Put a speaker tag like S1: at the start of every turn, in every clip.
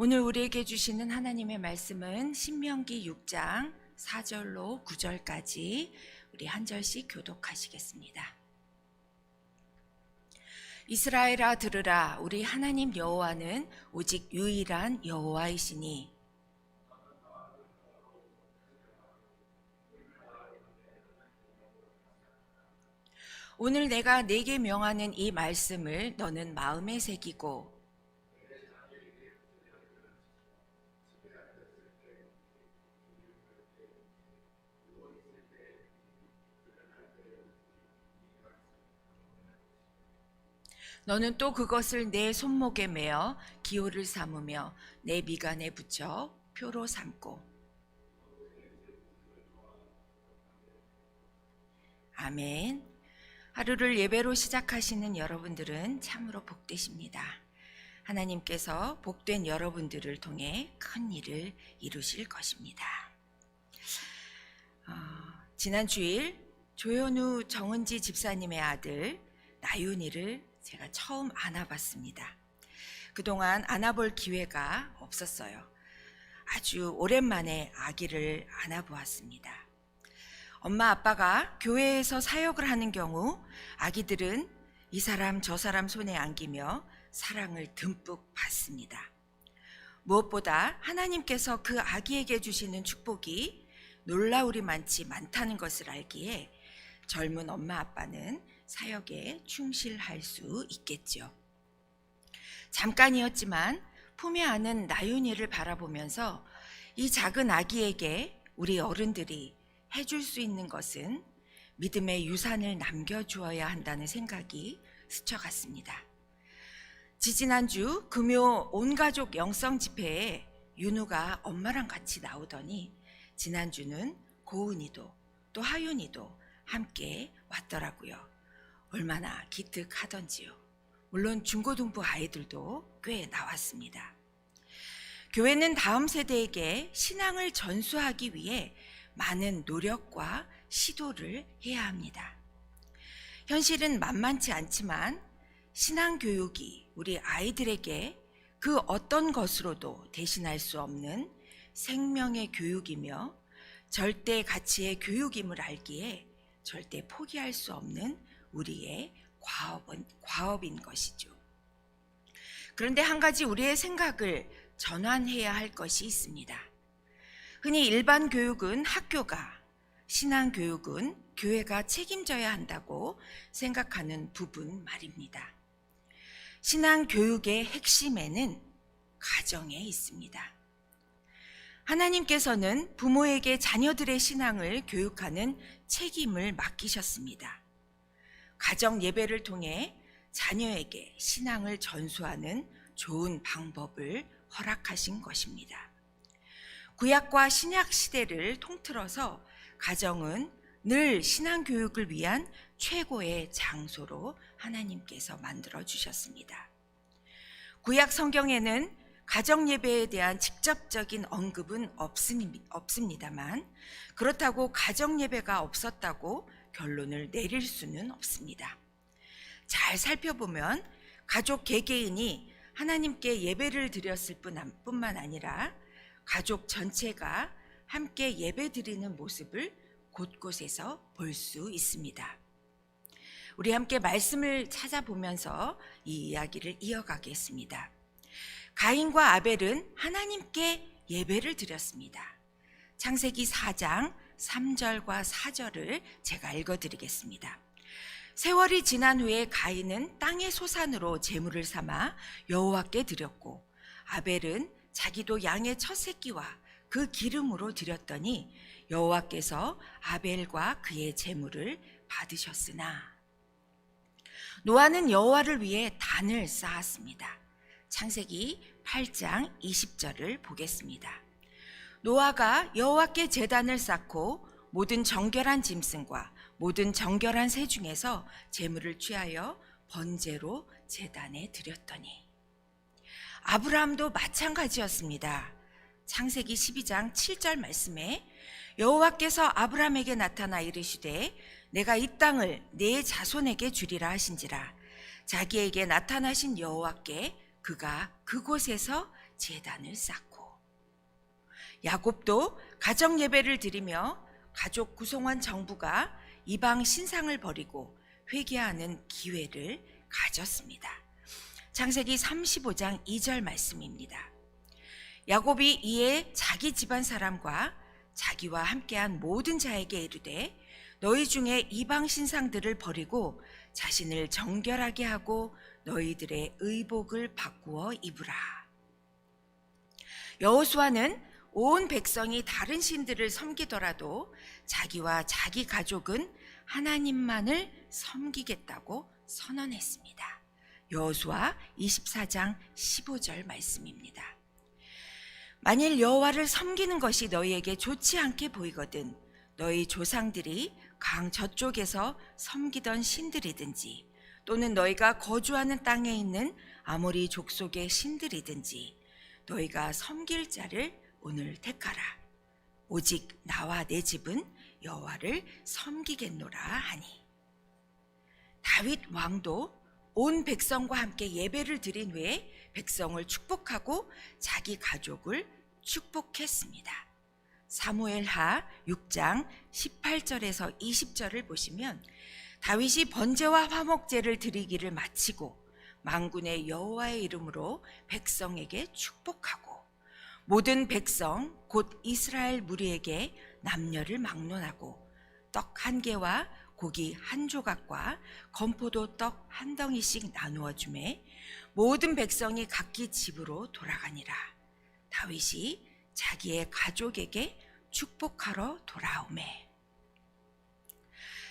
S1: 오늘 우리에게 주시는 하나님의 말씀은 신명기 6장 4절로 9절까지 우리 한 절씩 교독하시겠습니다. 이스라엘아 들으라 우리 하나님 여호와는 오직 유일한 여호와이시니 오늘 내가 네게 명하는 이 말씀을 너는 마음에 새기고 너는 또 그것을 내 손목에 매어 기호를 삼으며 내 미간에 붙여 표로 삼고 아멘. 하루를 예배로 시작하시는 여러분들은 참으로 복되십니다. 하나님께서 복된 여러분들을 통해 큰 일을 이루실 것입니다. 어, 지난 주일 조현우 정은지 집사님의 아들 나윤이를 제가 처음 안아봤습니다. 그동안 안아볼 기회가 없었어요. 아주 오랜만에 아기를 안아보았습니다. 엄마 아빠가 교회에서 사역을 하는 경우 아기들은 이 사람 저 사람 손에 안기며 사랑을 듬뿍 받습니다. 무엇보다 하나님께서 그 아기에게 주시는 축복이 놀라우리 많지 많다는 것을 알기에 젊은 엄마 아빠는 사역에 충실할 수있겠죠 잠깐이었지만 품에 안은 나윤이를 바라보면서 이 작은 아기에게 우리 어른들이 해줄 수 있는 것은 믿음의 유산을 남겨주어야 한다는 생각이 스쳐갔습니다. 지지난주 금요 온가족 영성 집회에 윤우가 엄마랑 같이 나오더니 지난주는 고은이도 또 하윤이도 함께 왔더라고요. 얼마나 기특하던지요. 물론 중고등부 아이들도 꽤 나왔습니다. 교회는 다음 세대에게 신앙을 전수하기 위해 많은 노력과 시도를 해야 합니다. 현실은 만만치 않지만 신앙 교육이 우리 아이들에게 그 어떤 것으로도 대신할 수 없는 생명의 교육이며 절대 가치의 교육임을 알기에 절대 포기할 수 없는 우리의 과업은, 과업인 것이죠. 그런데 한 가지 우리의 생각을 전환해야 할 것이 있습니다. 흔히 일반 교육은 학교가, 신앙 교육은 교회가 책임져야 한다고 생각하는 부분 말입니다. 신앙 교육의 핵심에는 가정에 있습니다. 하나님께서는 부모에게 자녀들의 신앙을 교육하는 책임을 맡기셨습니다. 가정 예배를 통해 자녀에게 신앙을 전수하는 좋은 방법을 허락하신 것입니다. 구약과 신약 시대를 통틀어서 가정은 늘 신앙 교육을 위한 최고의 장소로 하나님께서 만들어 주셨습니다. 구약 성경에는 가정 예배에 대한 직접적인 언급은 없습니다만 그렇다고 가정 예배가 없었다고 결론을 내릴 수는 없습니다. 잘 살펴보면 가족 개개인이 하나님께 예배를 드렸을 뿐만 아니라 가족 전체가 함께 예배 드리는 모습을 곳곳에서 볼 수 있습니다. 우리 함께 말씀을 찾아보면서 이 이야기를 이어가겠습니다. 가인과 아벨은 하나님께 예배를 드렸습니다. 창세기 4장 3절과 4절을 제가 읽어드리겠습니다. 세월이 지난 후에 가인은 땅의 소산으로 재물을 삼아 여호와께 드렸고 아벨은 자기도 양의 첫 새끼와 그 기름으로 드렸더니 여호와께서 아벨과 그의 재물을 받으셨으나 노아는 여호와를 위해 단을 쌓았습니다. 창세기 8장 20절을 보겠습니다. 노아가 여호와께 제단을 쌓고 모든 정결한 짐승과 모든 정결한 새 중에서 재물을 취하여 번제로 제단에 드렸더니 아브라함도 마찬가지였습니다. 창세기 12장 7절 말씀에 여호와께서 아브라함에게 나타나 이르시되 내가 이 땅을 내 자손에게 주리라 하신지라 자기에게 나타나신 여호와께 그가 그곳에서 제단을 쌓고 야곱도 가정 예배를 드리며 가족 구성원 정부가 이방 신상을 버리고 회개하는 기회를 가졌습니다. 창세기 35장 2절 말씀입니다. 야곱이 이에 자기 집안 사람과 자기와 함께한 모든 자에게 이르되 너희 중에 이방 신상들을 버리고 자신을 정결하게 하고 너희들의 의복을 바꾸어 입으라. 여호수아는 온 백성이 다른 신들을 섬기더라도 자기와 자기 가족은 하나님만을 섬기겠다고 선언했습니다. 여수와 24장 15절 말씀입니다. 만일 여호와를 섬기는 것이 너희에게 좋지 않게 보이거든 너희 조상들이 강 저쪽에서 섬기던 신들이든지 또는 너희가 거주하는 땅에 있는 아무리 족속의 신들이든지 너희가 섬길 자를 오늘 택하라. 오직 나와 내 집은 여호와를 섬기겠노라 하니 다윗 왕도 온 백성과 함께 예배를 드린 후에 백성을 축복하고 자기 가족을 축복했습니다. 사무엘하 6장 18절에서 20절을 보시면 다윗이 번제와 화목제를 드리기를 마치고 망군의 여호와의 이름으로 백성에게 축복하고 모든 백성 곧 이스라엘 무리에게 남녀를 막론하고 떡 한 개와 고기 한 조각과 건포도 떡 한 덩이씩 나누어 주매 모든 백성이 각기 집으로 돌아가니라 다윗이 자기의 가족에게 축복하러 돌아오매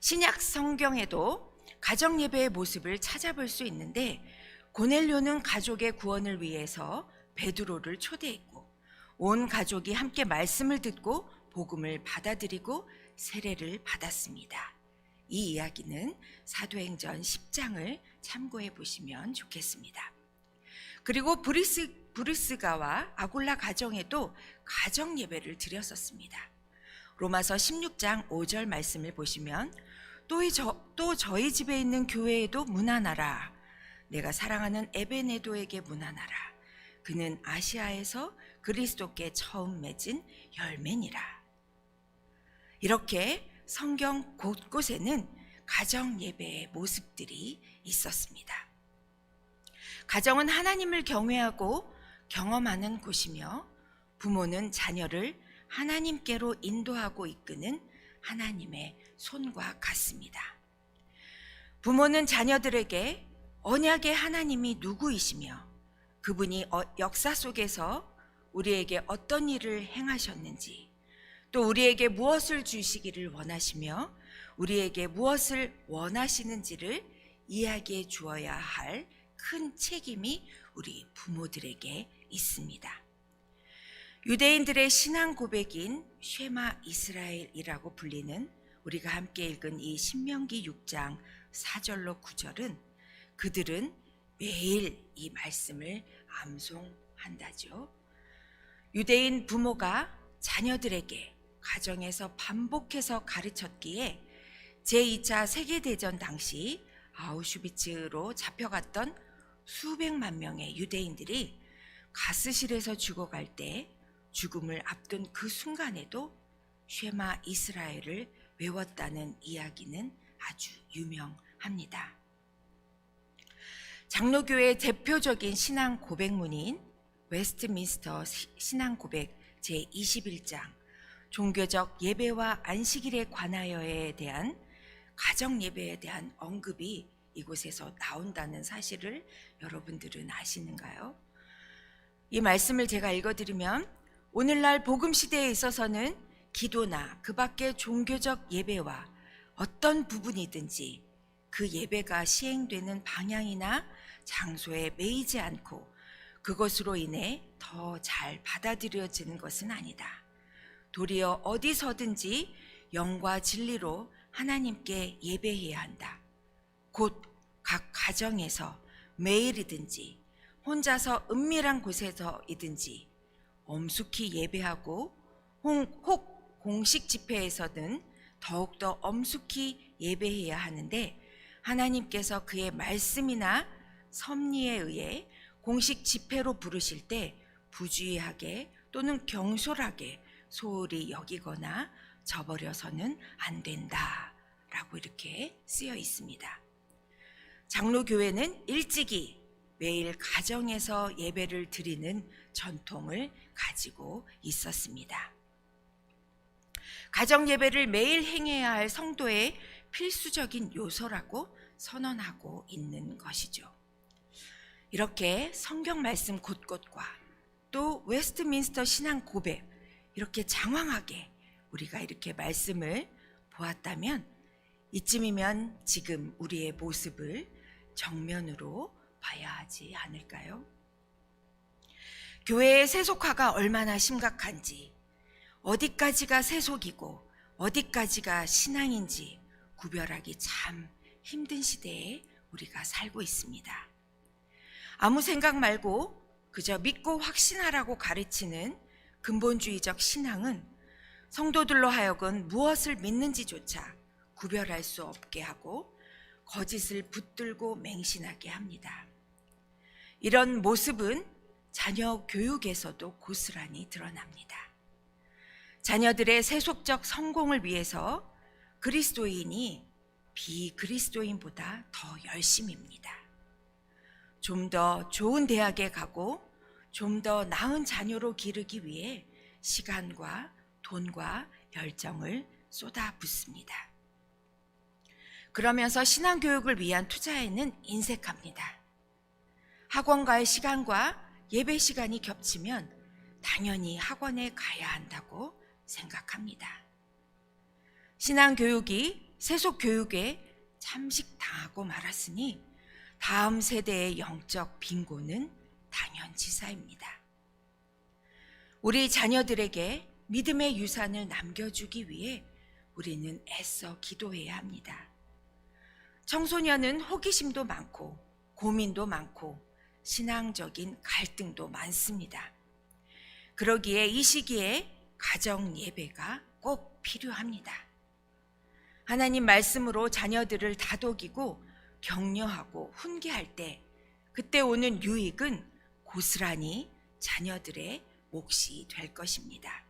S1: 신약 성경에도 가정 예배의 모습을 찾아볼 수 있는데 고넬료는 가족의 구원을 위해서 베드로를 초대했고 온 가족이 함께 말씀을 듣고 복음을 받아들이고 세례를 받았습니다. 이 이야기는 사도행전 10장을 참고해 보시면 좋겠습니다. 그리고 브리스, 브리스가와 아골라 가정에도 가정 예배를 드렸었습니다. 로마서 16장 5절 말씀을 보시면 또, 저, 또 저희 집에 있는 교회에도 문안하라. 내가 사랑하는 에베네도에게 문안하라. 그는 아시아에서 그리스도께 처음 맺은 열매니라. 이렇게 성경 곳곳에는 가정 예배의 모습들이 있었습니다. 가정은 하나님을 경외하고 경험하는 곳이며 부모는 자녀를 하나님께로 인도하고 이끄는 하나님의 손과 같습니다. 부모는 자녀들에게 언약의 하나님이 누구이시며 그분이 어, 역사 속에서 우리에게 어떤 일을 행하셨는지 또 우리에게 무엇을 주시기를 원하시며 우리에게 무엇을 원하시는지를 이야기해 주어야 할 큰 책임이 우리 부모들에게 있습니다. 유대인들의 신앙 고백인 쉐마 이스라엘이라고 불리는 우리가 함께 읽은 이 신명기 6장 4절로 9절은 그들은 매일 이 말씀을 암송한다죠. 유대인 부모가 자녀들에게 가정에서 반복해서 가르쳤기에 제2차 세계대전 당시 아우슈비츠로 잡혀갔던 수백만 명의 유대인들이 가스실에서 죽어갈 때 죽음을 앞둔 그 순간에도 쉐마 이스라엘을 외웠다는 이야기는 아주 유명합니다. 장로교의 대표적인 신앙 고백문인 웨스트민스터 신앙 고백 제21장 종교적 예배와 안식일에 관하여에 대한 가정 예배에 대한 언급이 이곳에서 나온다는 사실을 여러분들은 아시는가요? 이 말씀을 제가 읽어드리면 오늘날 복음 시대에 있어서는 기도나 그 밖의 종교적 예배와 어떤 부분이든지 그 예배가 시행되는 방향이나 장소에 매이지 않고 그것으로 인해 더 잘 받아들여지는 것은 아니다. 도리어 어디서든지 영과 진리로 하나님께 예배해야 한다. 곧 각 가정에서 매일이든지 혼자서 은밀한 곳에서이든지 엄숙히 예배하고 혹 공식 집회에서든 더욱더 엄숙히 예배해야 하는데 하나님께서 그의 말씀이나 섭리에 의해 공식 집회로 부르실 때 부주의하게 또는 경솔하게 소홀히 여기거나 저버려서는 안 된다. 라고 이렇게 쓰여 있습니다. 장로교회는 일찍이 매일 가정에서 예배를 드리는 전통을 가지고 있었습니다. 가정 예배를 매일 행해야 할 성도의 필수적인 요소라고 선언하고 있는 것이죠. 이렇게 성경 말씀 곳곳과 또 웨스트민스터 신앙 고백 이렇게 장황하게 우리가 이렇게 말씀을 보았다면 이쯤이면 지금 우리의 모습을 정면으로 봐야 하지 않을까요? 교회의 세속화가 얼마나 심각한지, 어디까지가 세속이고 어디까지가 신앙인지 구별하기 참 힘든 시대에 우리가 살고 있습니다. 아무 생각 말고 그저 믿고 확신하라고 가르치는 근본주의적 신앙은 성도들로 하여금 무엇을 믿는지조차 구별할 수 없게 하고 거짓을 붙들고 맹신하게 합니다. 이런 모습은 자녀 교육에서도 고스란히 드러납니다. 자녀들의 세속적 성공을 위해서 그리스도인이 비그리스도인보다 더 열심입니다. 좀 더 좋은 대학에 가고 좀 더 나은 자녀로 기르기 위해 시간과 돈과 열정을 쏟아 붓습니다. 그러면서 신앙교육을 위한 투자에는 인색합니다. 학원과의 시간과 예배 시간이 겹치면 당연히 학원에 가야 한다고 생각합니다. 신앙 교육이 세속 교육에 참식당하고 말았으니 다음 세대의 영적 빈곤은 당연지사입니다. 우리 자녀들에게 믿음의 유산을 남겨주기 위해 우리는 애써 기도해야 합니다. 청소년은 호기심도 많고 고민도 많고 신앙적인 갈등도 많습니다. 그러기에 이 시기에 가정 예배가 꼭 필요합니다. 하나님 말씀으로 자녀들을 다독이고 격려하고 훈계할 때 그때 오는 유익은 고스란히 자녀들의 몫이 될 것입니다.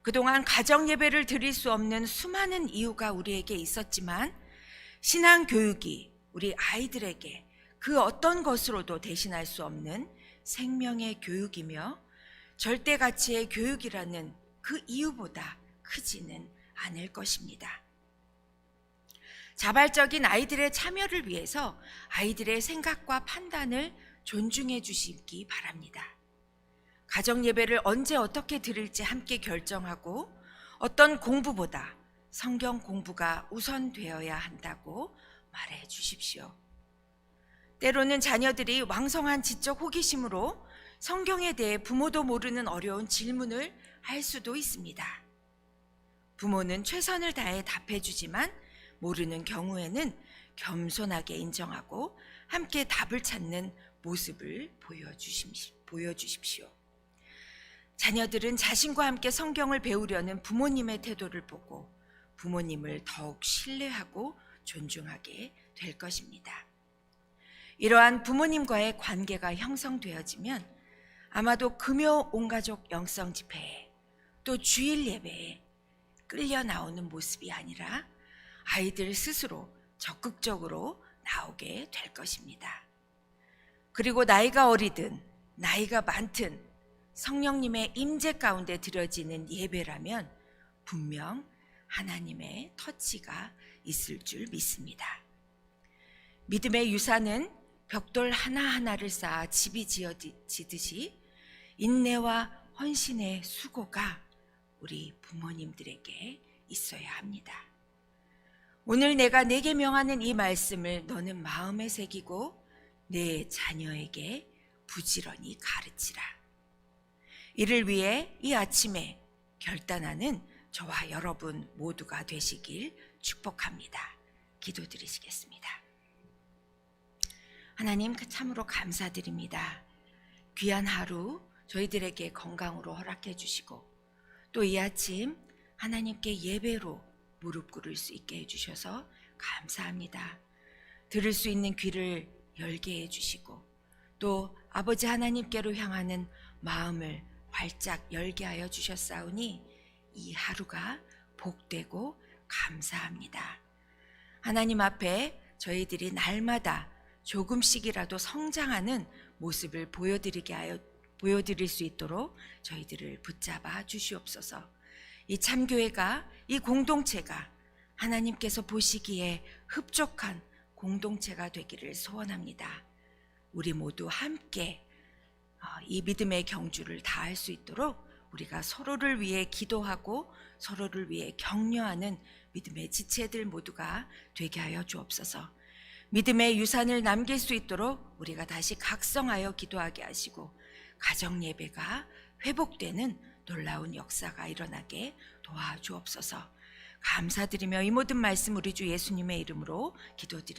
S1: 그동안 가정 예배를 드릴 수 없는 수많은 이유가 우리에게 있었지만 신앙 교육이 우리 아이들에게 그 어떤 것으로도 대신할 수 없는 생명의 교육이며 절대 가치의 교육이라는 그 이유보다 크지는 않을 것입니다. 자발적인 아이들의 참여를 위해서 아이들의 생각과 판단을 존중해 주시기 바랍니다. 가정 예배를 언제 어떻게 들을지 함께 결정하고 어떤 공부보다 성경 공부가 우선되어야 한다고 말해 주십시오. 때로는 자녀들이 왕성한 지적 호기심으로 성경에 대해 부모도 모르는 어려운 질문을 할 수도 있습니다. 부모는 최선을 다해 답해 주지만 모르는 경우에는 겸손하게 인정하고 함께 답을 찾는 모습을 보여주십시오. 자녀들은 자신과 함께 성경을 배우려는 부모님의 태도를 보고 부모님을 더욱 신뢰하고 존중하게 될 것입니다. 이러한 부모님과의 관계가 형성되어지면 아마도 금요 온가족 영성 집회에 또 주일 예배에 끌려 나오는 모습이 아니라 아이들 스스로 적극적으로 나오게 될 것입니다. 그리고 나이가 어리든 나이가 많든 성령님의 임재 가운데 드려지는 예배라면 분명 하나님의 터치가 있을 줄 믿습니다. 믿음의 유산은 벽돌 하나하나를 쌓아 집이 지어지듯이 인내와 헌신의 수고가 우리 부모님들에게 있어야 합니다. 오늘 내가 내게 명하는 이 말씀을 너는 마음에 새기고 내 자녀에게 부지런히 가르치라. 이를 위해 이 아침에 결단하는 저와 여러분 모두가 되시길 축복합니다. 기도드리시겠습니다. 하나님 그 참으로 감사드립니다. 귀한 하루 저희들에게 건강으로 허락해 주시고 또 이 아침 하나님께 예배로 무릎 꿇을 수 있게 해주셔서 감사합니다. 들을 수 있는 귀를 열게 해주시고 또 아버지 하나님께로 향하는 마음을 활짝 열게 하여 주셨사오니 이 하루가 복되고 감사합니다. 하나님 앞에 저희들이 날마다 조금씩이라도 성장하는 모습을 보여드리게 하여 보여드릴 수 있도록 저희들을 붙잡아 주시옵소서. 이 참교회가 이 공동체가 하나님께서 보시기에 흡족한 공동체가 되기를 소원합니다. 우리 모두 함께 어, 이 믿음의 경주를 다할 수 있도록 우리가 서로를 위해 기도하고 서로를 위해 격려하는 믿음의 지체들 모두가 되게 하여 주옵소서. 믿음의 유산을 남길 수 있도록 우리가 다시 각성하여 기도하게 하시고 가정 예배가 회복되는 놀라운 역사가 일어나게 도와주옵소서. 감사드리며 이 모든 말씀 우리 주 예수님의 이름으로 기도드립니다.